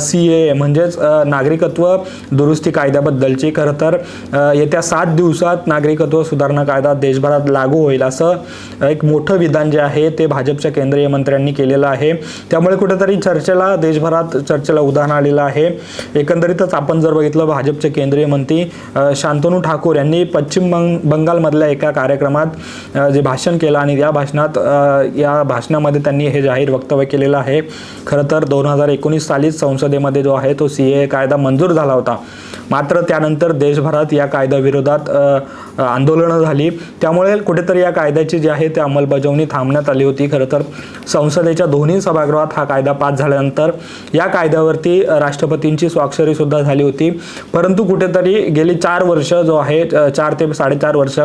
C ए म्हणजेच नागरिकत्व दुरुस्ती कायद्याबद्दलची. खरं तर येत्या सात दिवसात नागरिकत्व सुधारणा कायदा देशभरात लागू होईल असं एक मोठं विधान जे आहे ते भाजपच्या केंद्रीय मंत्र्यांनी केलेलं आहे. त्यामुळे कुठेतरी चर्चेला देशभरात चर्चेला उदाहरण आलेलं आहे. एकंदरीतच आपण जर बघितलं भाजपचे केंद्रीय मंत्री शांतनू ठाकूर यांनी पश्चिम बंग बंगालमधल्या एका कार्यक्रमात जे भाषण केलं आणि या भाषणात या भाषणामध्ये त्यांनी हे जाहीर वक्तव्य केलेलं आहे. खरं तर दोन हजार एकोणीस सालीच संसदेमध्ये जो आहे तो सी ए कायदा मंजूर झाला होता. मात्र त्यानंतर देशभरात या कायद्याविरोधात आंदोलनं झाली. त्यामुळे कुठेतरी या कायद्याची जी आहे ती अंमलबजावणी थांबण्यात आली होती. खरं तर संसदेच्या दोन्ही सभागृहात हा कायदा पास झाल्यानंतर या कायद्यावरती राष्ट्रपतींची स्वाक्षरी सुद्धा झाली होती. परंतु कुठेतरी गेली चार वर्ष जो आहे चार ते साडेचार वर्ष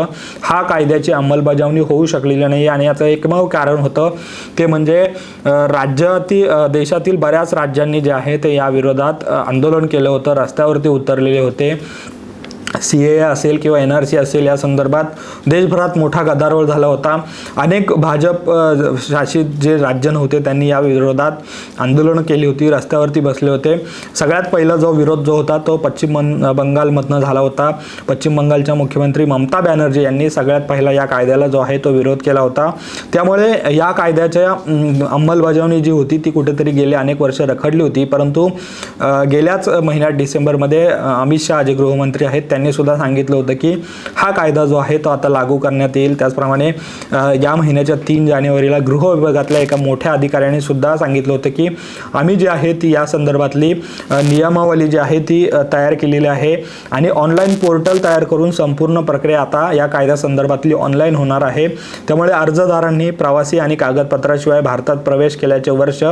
हा कायद्याची अंमलबजावणी होऊ शकलेली नाही. आणि याचं एकमेव कारण होतं ते म्हणजे राज्यातील देशातील बऱ्याच राज्यांनी जे आहे ते या विरोधात आंदोलन केलं होतं. रस्त्यावरती उतरलेले होते. सी ए असेल किंवा एन आर सी असेल या संदर्भात देशभरात मोठा गदारोळ झाला होता. अनेक भाजप शासित जे राज्य नव्हते त्यांनी या विरोधात आंदोलनं केली होती रस्त्यावरती बसले होते. सगळ्यात पहिला जो विरोध जो होता तो पश्चिम बंग बंगालमधनं झाला होता. पश्चिम बंगालच्या मुख्यमंत्री ममता बॅनर्जी यांनी सगळ्यात पहिला या कायद्याला जो आहे तो विरोध केला होता. त्यामुळे या कायद्याच्या अंमलबजावणी जी होती ती कुठेतरी गेले अनेक वर्ष रखडली होती. परंतु गेल्याच महिन्यात डिसेंबरमध्ये अमित शहा जे गृहमंत्री आहेत त्यांनी सुद्धा सांगितलं होतं की हा कायदा जो आहे तो आता लागू करण्यात येईल. त्याचप्रमाणे या महिन्याच्या तीन जानेवारीला गृह विभागातल्या एका मोठ्या अधिकाऱ्याने सुद्धा सांगितलं होतं की आम्ही जी आहे ती या संदर्भातली नियमावली जी आहे ती तयार केलेली आहे आणि ऑनलाईन पोर्टल तयार करून संपूर्ण प्रक्रिया आता या कायद्या संदर्भातली ऑनलाईन होणार आहे. त्यामुळे अर्जदारांनी प्रवासी आणि कागदपत्राशिवाय भारतात प्रवेश केल्याचे वर्ष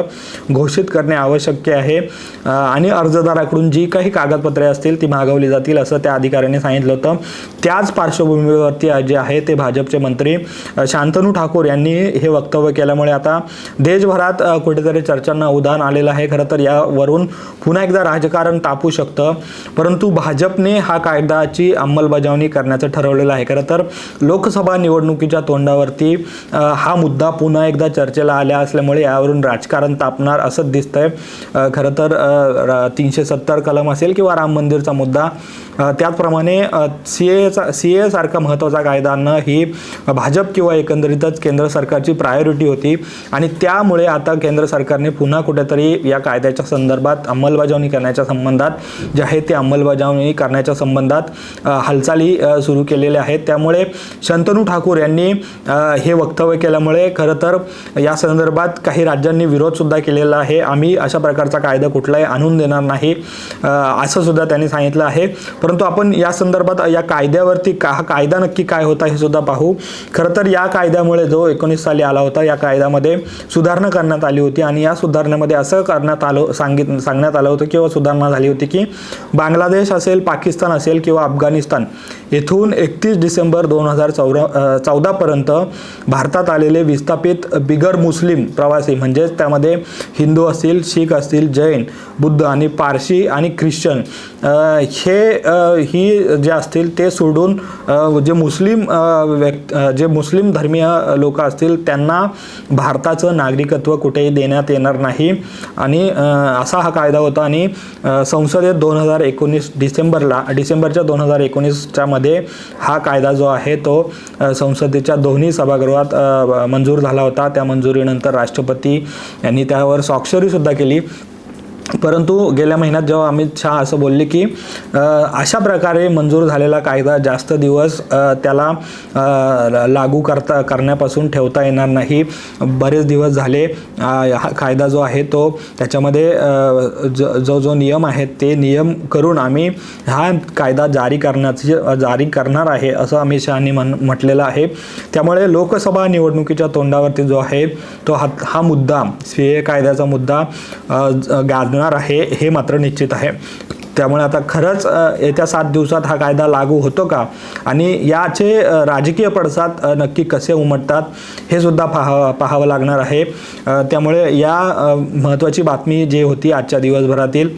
घोषित करणे आवश्यक आहे. आणि अर्जदाराकडून जी काही कागदपत्रे असतील ती मागवली जातील असं त्या अधिकाऱ्याने सांगितलं होतं. त्याच पार्श्वभूमीवरती जे आहे ते भाजपचे मंत्री शांतनू ठाकूर यांनी हे वक्तव्य केल्यामुळे आता देशभरात कुठेतरी चर्चांना उधाण आलेलं आहे. खरं तर यावरून पुन्हा एकदा राजकारण तापू शकतं. परंतु भाजपने हा कायद्याची अंमलबजावणी करण्याचं ठरवलेलं आहे. खरं तर लोकसभा निवडणुकीच्या तोंडावरती हा मुद्दा पुन्हा एकदा चर्चेला आल्या असल्यामुळे यावरून राजकारण तापणार असंच दिसतंय. खरं तर तीनशे सत्तर कलम असेल किंवा राम मंदिरचा मुद्दा त्याचप्रमाणे त्याचप्रमाणे सी एचा सी ए सारखा महत्त्वाचा कायदा आणणं ही भाजप किंवा एकंदरीतच केंद्र सरकारची प्रायोरिटी होती. आणि त्यामुळे आता केंद्र सरकारने पुन्हा कुठेतरी या कायद्याच्या संदर्भात अंमलबजावणी करण्याच्या संबंधात जे आहे ते अंमलबजावणी करण्याच्या संबंधात हालचाली सुरू केलेल्या आहेत. त्यामुळे शंतनू ठाकूर यांनी हे वक्तव्य केल्यामुळे खरं तर या संदर्भात काही राज्यांनी विरोधसुद्धा केलेला आहे. आम्ही अशा प्रकारचा कायदा कुठलाही आणून देणार नाही असं सुद्धा त्यांनी सांगितलं आहे. परंतु आपण या संदर्भात या कायद्यावरती का हा कायदा नक्की काय होता हे सुद्धा पाहू. खरं तर या कायद्यामुळे जो एकोणीस साली आला होता या कायद्यामध्ये सुधारणा करण्यात आली होती आणि या सुधारणेमध्ये असं करण्यात आलं सांगित सांगण्यात आलं होतं किंवा सुधारणा झाली होती की बांगलादेश असेल पाकिस्तान असेल किंवा अफगाणिस्तान येथून एकतीस डिसेंबर दोन हजार चौरा चौदापर्यंत भारतात आलेले विस्थापित बिगर मुस्लिम प्रवासी म्हणजेच त्यामध्ये हिंदू असतील शीख असतील जैन बुद्ध आणि पारशी आणि ख्रिश्चन हे ही अ, ही जे असतील ते सोडून जे मुस्लिम व्यक् जे मुस्लिम धर्मीय लोक असतील त्यांना भारताचं नागरिकत्व कुठेही देण्यात येणार नाही. आणि असा हा कायदा होता आणि संसदेत दोन हजार एकोणीस डिसेंबरला डिसेंबरच्या दोन हजार एकोणीसच्या मध्ये हा कायदा जो आहे तो संसदेच्या दोन्ही सभागृहात मंजूर झाला होता. त्या मंजुरीनंतर राष्ट्रपती यांनी त्यावर स्वाक्षरीसुद्धा केली. परंतु गेल्या महिन्यात जेव्हा अमित शहा असं बोलले की अशा प्रकारे मंजूर झालेला कायदा जास्त दिवस त्याला लागू करता करण्यापासून ठेवता येणार नाही. बरेच दिवस झाले हा कायदा जो आहे तो त्याच्यामध्ये जो जो नियम आहेत ते नियम करून आम्ही हा कायदा जारी करण्याची जारी करणार आहे असं अमित शहानी म्हण म्हटलेलं आहे. त्यामुळे लोकसभा निवडणुकीच्या तोंडावरती जो आहे तो हा हा मुद्दा सी ए कायद्याचा मुद्दा गाजण्या ज- आहे हे मात्र निश्चित आहे. त्यामुळे आता खरंच येत्या सात दिवसात हा कायदा लागू होतो का? आणि याचे राजकीय पडसाद नक्की कसे उमटतात हे सुद्धा पाहा पाहावं लागणार आहे. त्यामुळे या महत्त्वाची बातमी जी होती आजच्या दिवसभरातील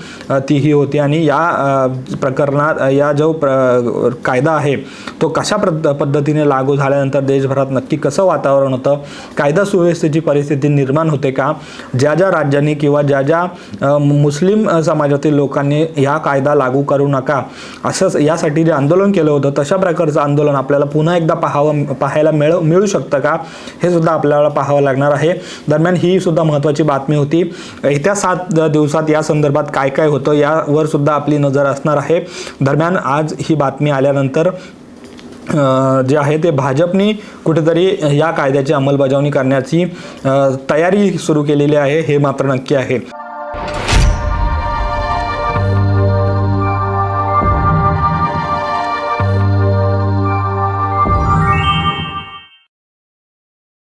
ती ही होती. आणि या प्रकरणात या जो प्र कायदा आहे तो कशा पद्ध पद्धतीने लागू झाल्यानंतर देशभरात नक्की कसं वातावरण होतं? कायदा सुव्यवस्थेची परिस्थिती निर्माण होते का? ज्या ज्या राज्यांनी किंवा ज्या ज्या मुस्लिम समाजातील लोकांनी ह्या कायदा लागू करू नका. असंच यासाठी जे आंदोलन केलं होतं तशा प्रकारचं आंदोलन आपल्याला पुन्हा एकदा पाहावं पाहायला मिळ मिळू शकतं का? हे सुद्धा आपल्याला पाहावं लागणार आहे. दरम्यान ही सुद्धा महत्त्वाची बातमी होती. येत्या सात दिवसात या संदर्भात काय काय होतं यावर सुद्धा आपली नजर असणार आहे. दरम्यान आज ही बातमी आल्यानंतर जे आहे ते भाजपनी कुठेतरी या कायद्याची अंमलबजावणी करण्याची तयारी सुरू केलेली आहे हे मात्र नक्की आहे.